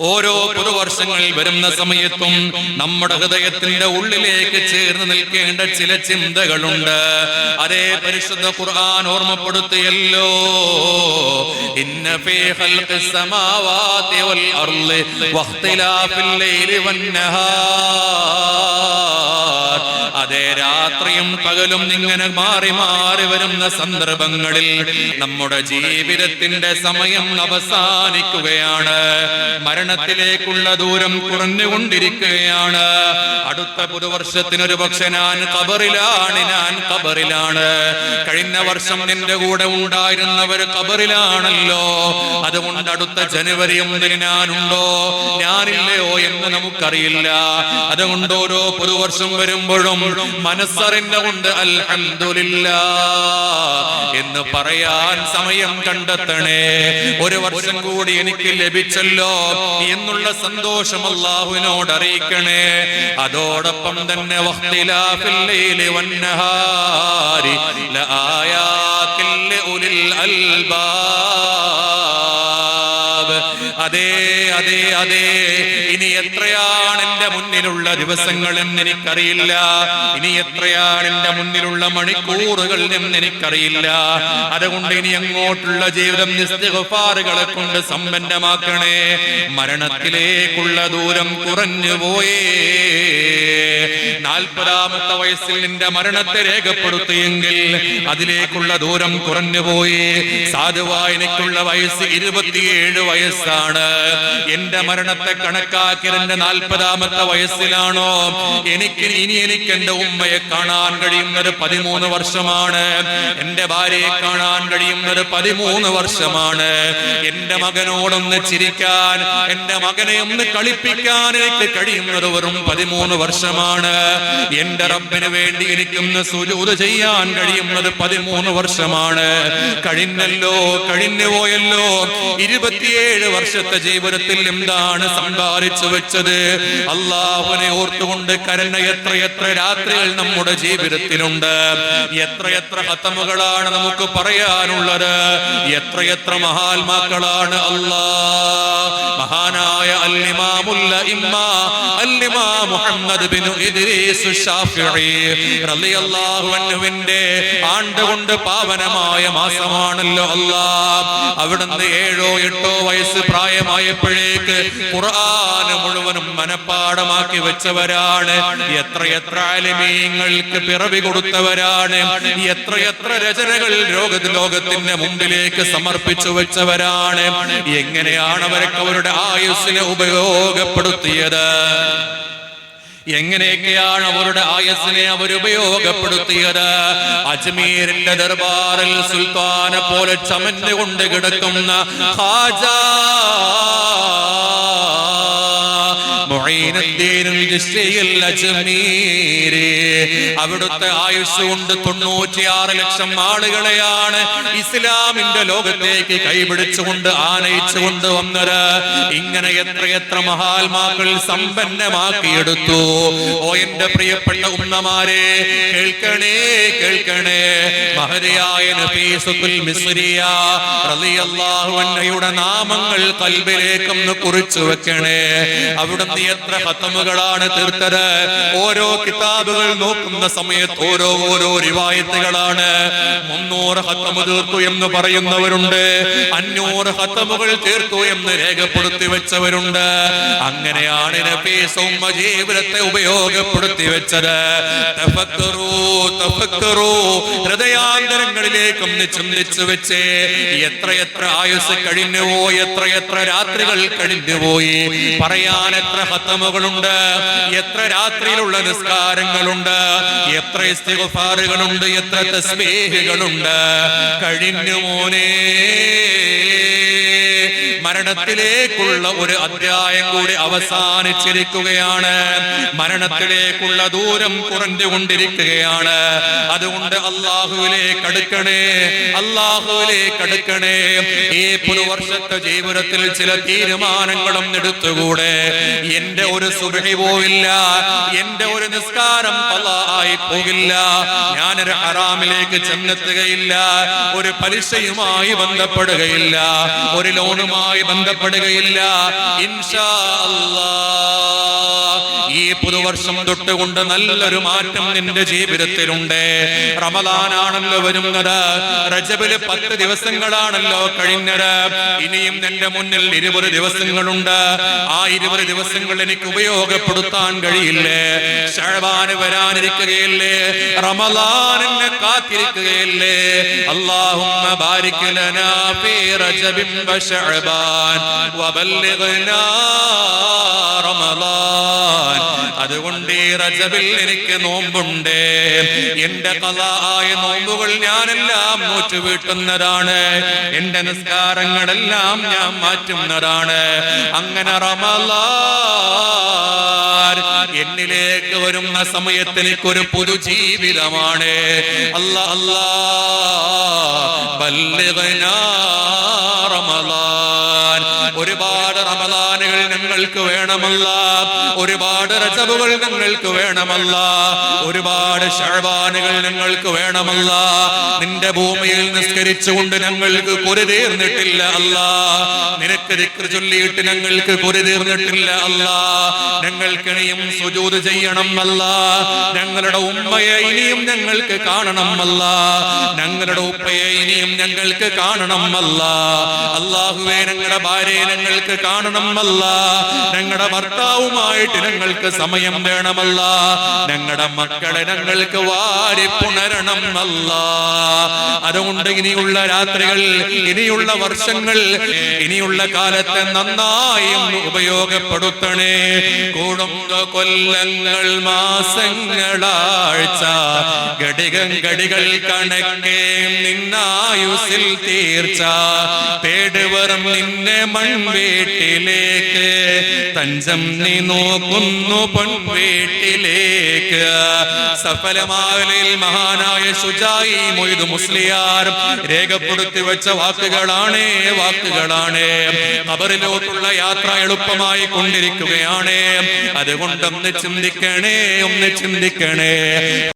ഓരോ പുതുവർഷങ്ങൾ വരുന്ന സമയത്തും നമ്മുടെ ഹൃദയത്തിന്റെ ഉള്ളിലേക്ക് ചേർന്ന് നിൽക്കേണ്ട ചില ചിന്തകളുണ്ട്. അതേ പരിശുദ്ധ ഖുർആൻ ഓർമ്മപ്പെടുത്തിയല്ലോ. ഇന്ന ഫീ വൽ അർളി വഖ്തിലാഫിൽ ലൈലി വന്നഹാർ അതേ രാത്രിയും പകലും ഇങ്ങനെ മാറി മാറി വരുന്ന സന്ദർഭങ്ങളിൽ നമ്മുടെ ജീവിതത്തിന്റെ സമയം അവസാനിക്കുകയാണ്. മരണത്തിലേക്കുള്ള ദൂരം കുറഞ്ഞുകൊണ്ടിരിക്കുകയാണ്. അടുത്ത പുതുവർഷത്തിനൊരു പക്ഷെ ഞാൻ കബറിലാണ് ഞാൻ കബറിലാണ് കഴിഞ്ഞ വർഷം നിന്റെ കൂടെ ഉണ്ടായിരുന്നവർ കബറിലാണല്ലോ അതുകൊണ്ട് അടുത്ത ജനുവരി ഒന്നിന് ഞാനുണ്ടോ? ഞാനില്ലയോ എന്ന് നമുക്കറിയില്ല. അതുകൊണ്ട് ഓരോ പുതുവർഷം വരുമ്പോഴും മനസ്സറിഞ്ഞുകൊണ്ട് അൽഹംദുലില്ല എന്ന് പറയാൻ സമയം കണ്ടെത്തണേ. ഒരു വർഷം കൂടി എനിക്ക് ലഭിച്ചല്ലോ എന്നുള്ള സന്തോഷം അള്ളാഹുവിനോട് അറിയിക്കണേ. അതോടൊപ്പം തന്നെ വന്നഹാരി ലആയാത്തിൽ ലിഉലിൽ അൽബാബ് അതെ അതെ അതെ. ഇനി എത്രയാണ് എന്റെ മുന്നിലുള്ള ദിവസങ്ങൾ എന്ന് എനിക്കറിയില്ല. ഇനി എത്രയാണ് എന്റെ മുന്നിലുള്ള മണിക്കൂറുകൾ എന്ന് എനിക്കറിയില്ല. അതുകൊണ്ട് ഇനി അങ്ങോട്ടുള്ള ജീവിതം നിസ്തിഗഫാറുകളെ കൊണ്ട് സമ്പന്നമാക്കണേ. മരണത്തിലേക്കുള്ള ദൂരം കുറഞ്ഞു പോയേ. നാൽപ്പതാമത്തെ വയസ്സിൽ നിന്റെ മരണത്തെ രേഖപ്പെടുത്തിയെങ്കിൽ അതിലേക്കുള്ള ദൂരം സാധുവായ എനിക്കുള്ള വയസ്സ് ഇരുപത്തിയേഴ് വയസ്സാണ്. എന്റെ മരണത്തെ കണക്കാക്കി എന്റെ നാൽപ്പതാമത്തെ വയസ്സിലാണോ? എനിക്ക് ഇനി എനിക്ക് എന്റെ ഉമ്മയെ കാണാൻ കഴിയുന്നത് പതിമൂന്ന് വർഷമാണ്. എന്റെ ഭാര്യയെ കാണാൻ കഴിയുന്നത് പതിമൂന്ന് വർഷമാണ്. എന്റെ മകനോടൊന്ന് ചിരിക്കാൻ എന്റെ മകനെ ഒന്ന് കളിപ്പിക്കാൻ എനിക്ക് കഴിയുന്നത് വെറും പതിമൂന്ന് വർഷമാണ്. എന്റെ റബ്ബിന് വേണ്ടി എനിക്കൊന്ന് സുജൂത് ചെയ്യാൻ കഴിയുന്നത് പതിമൂന്ന് വർഷമാണ്. കഴിഞ്ഞല്ലോ കഴിഞ്ഞു പോയല്ലോ ഇരുപത്തിയേഴ് വർഷത്തെ ജീവിതത്തിൽ എന്താണ് സമ്പാദിച്ചു വെച്ചത്? അള്ളാഹുവിനെ ഓർത്തുകൊണ്ട് എത്ര എത്ര രാത്രികൾ നമ്മുടെ ജീവിതത്തിലുണ്ട്. എത്ര ഹത്തമുകളാണ് നമുക്ക് പറയാനുള്ളത്. എത്ര എത്ര മഹാത്മാക്കളാണ് അല്ലാ മഹാനായ അല്ലിമാമുല്ല ഇമ്മ അല്ലിമാ മുഹമ്മദ് ബിനു ഇദ്രീസ് ഷാഫിഈ. റളിയല്ലാഹു അൻഹുവിന്റെ ആണ്ടുകൊണ്ട് പാവനമായ മാസമാണല്ലോ അല്ലാ അവിടുന്ന് ഏഴോ എട്ടോ വയസ്സ് പ്രായമായപ്പോഴേക്ക് ഖുർആാന് മുഴുവനും മനപ്പാടമാക്കി വെച്ചവരാണ്. എത്രയെത്ര ആലിമീങ്ങൾക്ക് പിറവി കൊടുത്തവരാണ്. എത്രയെത്ര രചനകൾ ലോക ലോകത്തിന്റെ മുമ്പിലേക്ക് സമർപ്പിച്ചു വെച്ചവരാണ്. എങ്ങനെയാണ് അവരൊക്കെ അവരുടെ ആയുസ്സിനെ ഉപയോഗപ്പെടുത്തിയത്? എങ്ങനെയൊക്കെയാണ് അവരുടെ ആയസിനെ അവർ ഉപയോഗപ്പെടുത്തിയത്? അജ്മീരിന്റെ ദർബാറിൽ സുൽത്താനെ പോലെ ചമഞ്ഞു കൊണ്ട് കിടക്കുന്ന ഹാജ അവിടുത്തെ ആയുസ് കൊണ്ട് തൊണ്ണൂറ്റിയാറ് ലക്ഷം ആളുകളെയാണ് ഇസ്ലാമിന്റെ ലോകത്തേക്ക് കൈപിടിച്ചുകൊണ്ട് ആനയിച്ചുകൊണ്ട് വന്നത്. ഇങ്ങനെ എത്രയെത്ര മഹാത്മാക്കൾ സമ്പന്നമാക്കിയെടുത്തു. ഓ എന്റെ പ്രിയപ്പെട്ട ഉമ്മമാരെ കേൾക്കണേ കേൾക്കണേ. മഹരിയായ നാമങ്ങൾ കൽബിലേക്കൊന്ന് കുറിച്ചു വെക്കണേ. അവിടുന്ന് എത്ര ഹത്തമുകളാണ് തീർത്തത്? ഓരോ കിതാബുകൾ നോക്കുന്ന സമയത്ത് ഓരോ ഓരോ റിവായത്തുകളാണ്. മുന്നൂറ് ഹത്തമു തീർത്തു എന്ന് പറയുന്നവരുണ്ട്. അഞ്ഞൂറ് ഹത്തമുകൾ തീർത്തു എന്ന് രേഖപ്പെടുത്തി വെച്ചവരുണ്ട്. അങ്ങനെയാണ് ജീവിതത്തെ ഉപയോഗപ്പെടുത്തി വെച്ചത്. ഹൃദയാന്തരങ്ങളിലേക്കും ചിന്തിച്ചു വെച്ചേ എത്രയെത്ര ആയുസ് കഴിഞ്ഞുപോയി എത്രയെത്ര രാത്രികൾ കഴിഞ്ഞുപോയി. പറയാൻ എത്ര ഹത്തമുകളുണ്ട് എത്ര രാത്രിയിലുള്ള നിസ്കാരങ്ങളുണ്ട്. എത്ര ഇസ്തിഗ്ഫാറുകളുണ്ട്. എത്ര തസ്ബീഹുകളുണ്ട്. കഴിഞ്ഞു മോനേ. മരണത്തിലേക്കുള്ള ഒരു അധ്യായം കൂടി അവസാനിച്ചിരിക്കുകയാണ്. മരണത്തിലേക്കുള്ള ദൂരം കുറഞ്ഞുകൊണ്ടിരിക്കുകയാണ്. അതുകൊണ്ട് അള്ളാഹുവിലേക്ക് അടുക്കണേ അള്ളാഹുവിലേക്ക് അടുക്കണേ. ഈ പുതുവർഷത്തെ ജീവിതത്തിൽ ചില തീരുമാനങ്ങളും എടുത്തുകൂടെ. എന്റെ ഒരു സുബഹി പോവില്ല എന്റെ ഒരു നിസ്കാരം ആയി പോകില്ല. ഞാനൊരു ഹറാമിലേക്ക് ചെന്നെത്തുകയില്ല ഒരു പലിശയുമായി ബന്ധപ്പെടുകയില്ല ഒരു ലോണുമായി റമലാനുമായി ബന്ധപ്പെടുകയില്ല. ഇൻഷാ അല്ലാ. ഈ പുതുവർഷം തൊട്ടുകൊണ്ട് നല്ലൊരു മാറ്റം നിന്റെ ജീവിതത്തിലുണ്ട്. റമദാനാണല്ലോ വരുന്നത്. റജബിൽ പത്ത് ദിവസങ്ങളാണല്ലോ കഴിഞ്ഞത്. ഇനിയും നിന്റെ മുന്നിൽ ഇരുപത് ദിവസങ്ങളുണ്ട്. ആ ഇരുപത് ദിവസങ്ങൾ എനിക്ക് ഉപയോഗപ്പെടുത്താൻ കഴിയില്ലേ? ശഴവാന് വരാനിരിക്കുകയില്ലേ? എന്നെ കാത്തിരിക്കുകയില്ലേ? അള്ളാഹുമ്മ ബാരിക്കലനാ ഫീ റജബിൻ വശഅബാൻ വബല്ലിഗ്നാ അതുകൊണ്ട് ഈ റജബിൽ എനിക്ക് നോമ്പുണ്ട്. എന്റെ കലായ നോമ്പുകൾ ഞാനെല്ലാം നോറ്റു വീട്ടുന്നതാണ് എന്റെ നിസ്കാരങ്ങളെല്ലാം ഞാൻ മാറ്റുന്നതാണ്. അങ്ങനെ റമല എന്നിലേക്ക് വരുന്ന സമയത്ത് എനിക്കൊരു പുതു ജീവിതമാണ് അല്ല അല്ലാ ബല്ലിഗ്നാ റമലാൻ ഒരുപാട് റമദാനുകൾ ഞങ്ങൾക്ക് വേണമല്ല. ഒരുപാട് റജബുകൾ ഞങ്ങൾക്ക് വേണമല്ല. ഒരുപാട് ഷഴബാനുകൾ ഞങ്ങൾക്ക് വേണമല്ല. നിന്റെ ഭൂമിയിൽ നിസ്കരിച്ചുകൊണ്ട് ഞങ്ങൾക്ക് കുരു തീർന്നിട്ടില്ല അല്ല. നിനക്ക് ദിക്ർ ചൊല്ലിയിട്ട് ഞങ്ങൾക്ക് കുരു തീർന്നിട്ടില്ല അല്ല. ഞങ്ങൾക്ക് ഇനിയും സുജൂത് ചെയ്യണം അല്ല. ഞങ്ങളുടെ ഉമ്മയെ ഇനിയും ഞങ്ങൾക്ക് കാണണം അല്ല. ഞങ്ങളുടെ ഉപ്പയെ ഇനിയും ഞങ്ങൾക്ക് കാണണം അല്ല. അള്ളാഹുവേ ഞങ്ങളുടെ ഭാര്യയെ ഞങ്ങൾക്ക് കാണണമല്ല. ഞങ്ങളുടെ ഭർത്താവുമായിട്ട് ഞങ്ങൾക്ക് സമയം വേണമല്ല. ഞങ്ങളുടെ മക്കളെ ഞങ്ങൾക്ക് വാരി പുണരണം അല്ല അതുകൊണ്ട് ഇനിയുള്ള രാത്രികൾ ഇനിയുള്ള വർഷങ്ങൾ ഇനിയുള്ള കാലത്തെ നന്നായി ഉപയോഗപ്പെടുത്തണേ. കൂടുന്ന കൊല്ലങ്ങൾ മാസങ്ങളാഴ്ച ഘടികം ഘടികൾ കണക്കേ നിന്നായുസിൽ തീർച്ച. പേടുവറും നിന്നെ മൺവീട്ടിലേക്ക് തഞ്ചം നീ നോക്കുന്നു പെൺവീട്ടിലേക്ക് സഫലമാവലിൽ മഹാനായ ശുചായി മൊയ്തു മുസ്ലിയാർ രേഖപ്പെടുത്തി വെച്ച വാക്കുകളാണ് വാക്കുകളാണ്. അവരിലോട്ടുള്ള യാത്ര എളുപ്പമായി കൊണ്ടിരിക്കുകയാണ്. അതുകൊണ്ടൊന്ന് ചിന്തിക്കണേ ഒന്ന് ചിന്തിക്കണേ.